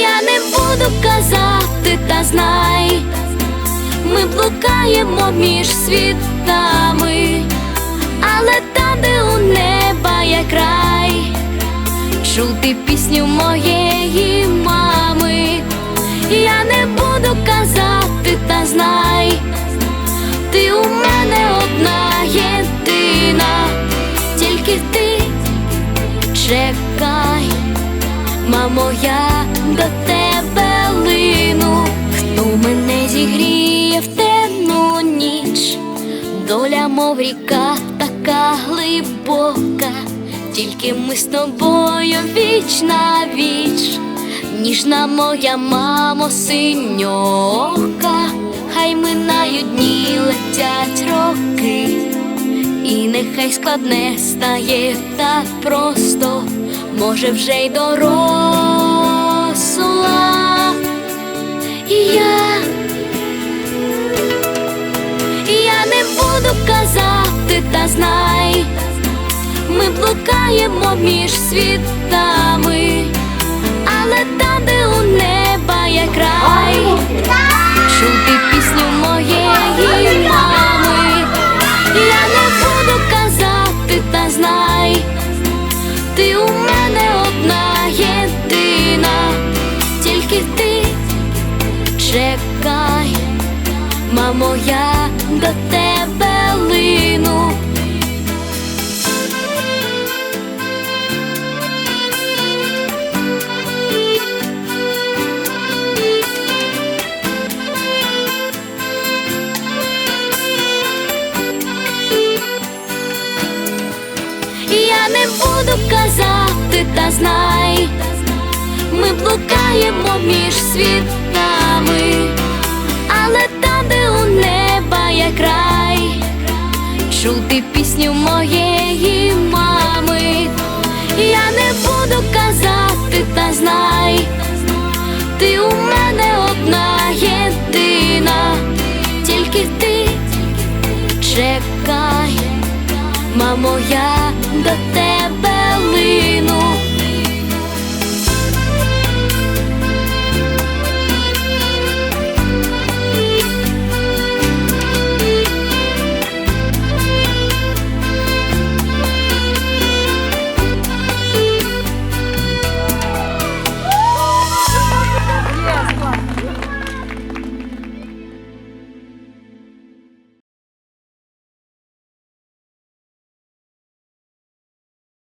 Я не буду казати, та знай, ми блукаємо між світами, мамо, я до тебе лину, хто мене зігріє в темну ніч, доля, мов ріка, така глибока, тільки ми з тобою віч на віч, ніжна моя мамо, синьока, хай минають дні, летять роки. І нехай складне стає так просто, може вже й доросла. І я, не буду казати, та знай, ми блукаємо між світами, але там, де у неба є край, чекай, мамо, я до тебе лину. Буду казати, та знай, ми блукаємо між світами, край, чути пісню моєї мами, я не буду казати, та знай, ти у мене одна єдина, тільки ти чекай. Мамо, я до тебе лину,